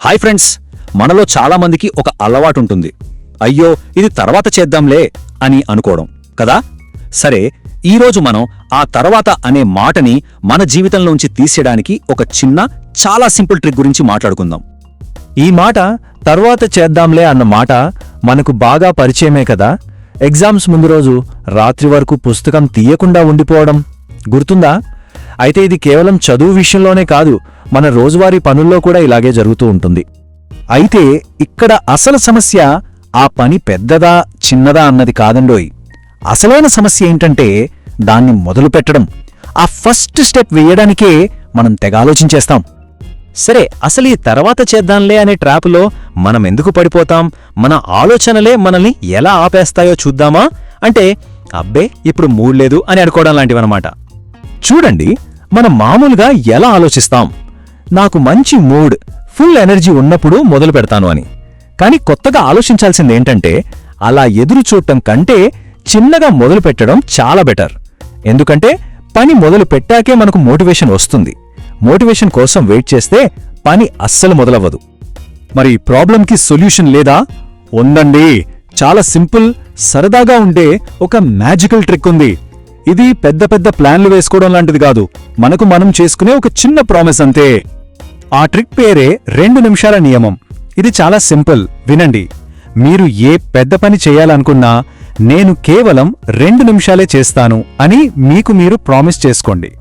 Hi friends మనలో చాలామందికి ఒక అలవాటు ఉంటుంది. అయ్యో ఇది తర్వాత చేద్దాంలే అని అనుకోవడం కదా? సరే ఈరోజు మనం ఆ తర్వాత అనే మాటని మన జీవితంలోంచి తీసేయడానికి ఒక చిన్న చాలా సింపుల్ ట్రిక్ గురించి మాట్లాడుకుందాం. ఈ మాట తర్వాత చేద్దాంలే అన్న మాట మనకు బాగా పరిచయమే కదా? ఎగ్జామ్స్ ముందు రోజు రాత్రి వరకు పుస్తకం తీయకుండా ఉండిపోవడం గుర్తుందా? అయితే ఇది కేవలం చదువు విషయంలోనే కాదు మన రోజువారీ పనుల్లో కూడా ఇలాగే జరుగుతూ ఉంటుంది. అయితే ఇక్కడ అసలు సమస్య ఆ పని పెద్దదా చిన్నదా అన్నది కాదండోయ్. అసలైన సమస్య ఏంటంటే దాన్ని మొదలుపెట్టడం ఆ ఫస్ట్ స్టెప్ వేయడానికే మనం తెగ ఆలోచించేస్తాం. సరే అసలు ఈ తర్వాత చేద్దాంలే అనే ట్రాపులో మనం ఎందుకు పడిపోతాం? మన ఆలోచనలే మనల్ని ఎలా ఆపేస్తాయో చూద్దామా? అంటే అబ్బే ఇప్పుడు మూడ్ లేదు అని అనుకోవడం లాంటివన్నమాట. చూడండి మనం మామూలుగా ఎలా ఆలోచిస్తాం? నాకు మంచి మూడ్ ఫుల్ ఎనర్జీ ఉన్నప్పుడు మొదలు పెడతాను అని. కానీ కొత్తగా ఆలోచించాల్సింది ఏంటంటే అలా ఎదురు చూడటం కంటే చిన్నగా మొదలు పెట్టడం చాలా బెటర్. ఎందుకంటే పని మొదలు పెట్టాకే మనకు మోటివేషన్ వస్తుంది. మోటివేషన్ కోసం వెయిట్ చేస్తే పని అస్సలు మొదలవ్వదు. మరి ప్రాబ్లంకి సొల్యూషన్ లేదా? ఉందండి చాలా సింపుల్ సరదాగా ఉండే ఒక మ్యాజికల్ ట్రిక్ ఉంది. ఇది పెద్ద పెద్ద ప్లాన్లు వేసుకోవడం లాంటిది కాదు. మనకు మనం చేసుకునే ఒక చిన్న ప్రామిస్ అంతే. ఆ ట్రిక్ పేరే రెండు నిమిషాల నియమం. ఇది చాలా సింపుల్. వినండి. మీరు ఏ పెద్ద పని చేయాలనుకున్నా నేను కేవలం రెండు నిమిషాలే చేస్తాను అని మీకు మీరు ప్రామిస్ చేసుకోండి.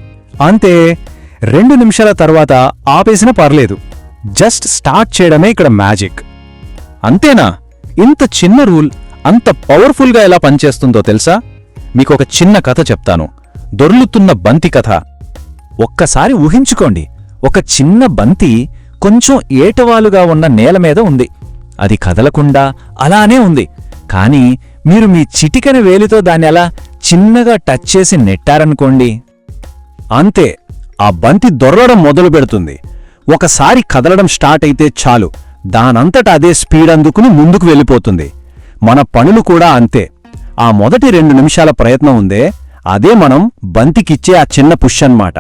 అంతే రెండు నిమిషాల తర్వాత ఆపేసినా పర్లేదు. జస్ట్ స్టార్ట్ చేయడమే ఇక్కడ మ్యాజిక్. అంతేనా? ఇంత చిన్న రూల్ అంత పవర్ఫుల్గా ఎలా పనిచేస్తుందో తెలుసా? మీకొక చిన్న కథ చెప్తాను. దొర్లుతున్న బంతి కథ. ఒక్కసారి ఊహించుకోండి. ఒక చిన్న బంతి కొంచెం ఏటవాలుగా ఉన్న నేల మీద ఉంది. అది కదలకుండా అలానే ఉంది. కాని మీరు మీ చిటికన వేలితో దాన్ని అలా చిన్నగా టచ్ చేసి నెట్టారనుకోండి. అంతే ఆ బంతి దొర్రడం మొదలు పెడుతుంది. ఒకసారి కదలడం స్టార్ట్ అయితే చాలు. దానంతట అదే స్పీడ్ అందుకుని ముందుకు వెళ్ళిపోతుంది. మన పనులు కూడా అంతే. ఆ మొదటి రెండు నిమిషాల ప్రయత్నం ఉందే అదే మనం బంతికిచ్చే ఆ చిన్న పుష్ అన్నమాట.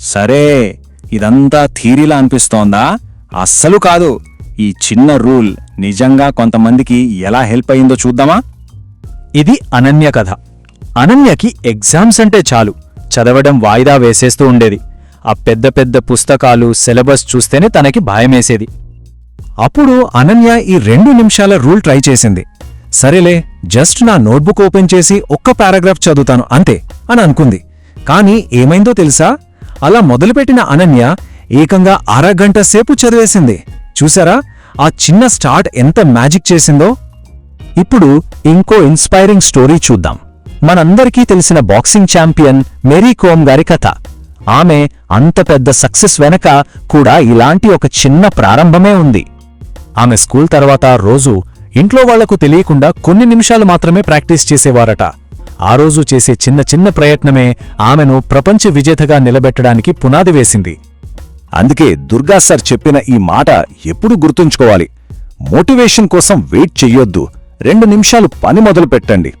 సరే. ఇదంతా థీరీలా అనిపిస్తోందా? అస్సలు కాదు. ఈ చిన్న రూల్ నిజంగా కొంతమందికి ఎలా హెల్ప్ అయిందో చూద్దామా? ఇది అనన్య కథ. అనన్యకి ఎగ్జామ్స్ అంటే చాలు. చదవడం వాయిదా వేసేస్తూ ఉండేది. ఆ పెద్ద పెద్ద పుస్తకాలు సిలబస్ చూస్తేనే తనకి భయమేసేది. అప్పుడు అనన్య ఈ రెండు నిమిషాల రూల్ ట్రై చేసింది. సరేలే జస్ట్ నా నోట్బుక్ ఓపెన్ చేసి ఒక్క పారాగ్రాఫ్ చదువుతాను అంతే అని అనుకుంది. కానీ ఏమైందో తెలుసా? అలా మొదలుపెట్టిన అనన్య ఏకంగా అరగంట సేపు చదివేసింది. చూసారా ఆ చిన్న స్టార్ట్ ఎంత మ్యాజిక్ చేసిందో? ఇప్పుడు ఇంకో ఇన్స్పైరింగ్ స్టోరీ చూద్దాం. మనందరికీ తెలిసిన బాక్సింగ్ ఛాంపియన్ మేరీ కోమ్ గారి కథ. ఆమె అంత పెద్ద సక్సెస్ వెనక కూడా ఇలాంటి ఒక చిన్న ప్రారంభమే ఉంది. ఆమె స్కూల్ తర్వాత రోజు ఇంట్లో వాళ్ళకు తెలియకుండా కొన్ని నిమిషాలు మాత్రమే ప్రాక్టీస్ చేసేవారట. ఆ రోజు చేసే చిన్న చిన్న ప్రయత్నమే ఆమెను ప్రపంచ విజేతగా నిలబెట్టడానికి పునాది వేసింది. అందుకే దుర్గా సార్ చెప్పిన ఈ మాట ఎప్పుడు గుర్తుంచుకోవాలి. మోటివేషన్ కోసం వెయిట్ చెయ్యొద్దు. రెండు నిమిషాలు పని మొదలు పెట్టండి.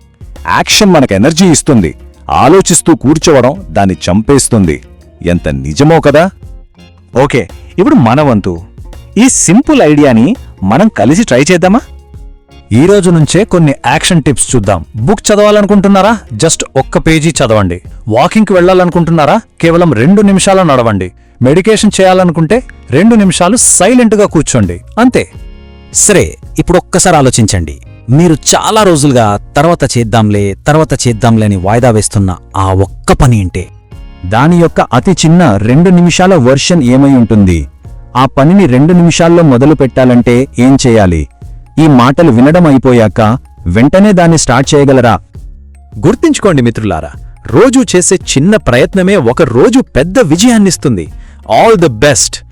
యాక్షన్ మనకు ఎనర్జీ ఇస్తుంది. ఆలోచిస్తూ కూర్చోవడం దాన్ని చంపేస్తుంది. ఎంత నిజమో కదా? ఓకే ఇప్పుడు మన వంతు. ఈ సింపుల్ ఐడియాని మనం కలిసి ట్రై చేద్దామా? ఈ రోజు నుంచే కొన్ని యాక్షన్ టిప్స్ చూద్దాం. బుక్ చదవాలనుకుంటున్నారా? జస్ట్ ఒక్క పేజీ చదవండి. వాకింగ్కి వెళ్ళాలనుకుంటున్నారా? కేవలం రెండు నిమిషాలు నడవండి. మెడికేషన్ చేయాలనుకుంటే రెండు నిమిషాలు సైలెంట్గా కూర్చోండి. అంతే. సరే ఇప్పుడు ఒక్కసారి ఆలోచించండి. మీరు చాలా రోజులుగా తర్వాత చేద్దాంలే తర్వాత చేద్దాంలే అని వాయిదా వేస్తున్న ఆ ఒక్క పని ఏంటే? దాని యొక్క అతి చిన్న రెండు నిమిషాల వర్షన్ ఏమై ఉంటుంది? ఆ పనిని రెండు నిమిషాల్లో మొదలు పెట్టాలంటే ఏం చేయాలి? ఈ మాటలు వినడం అయిపోయాక వెంటనే దాన్ని స్టార్ట్ చేయగలరా? గుర్తించుకోండి మిత్రులారా రోజూ చేసే చిన్న ప్రయత్నమే ఒక రోజు పెద్ద విజయాన్నిస్తుంది. All the best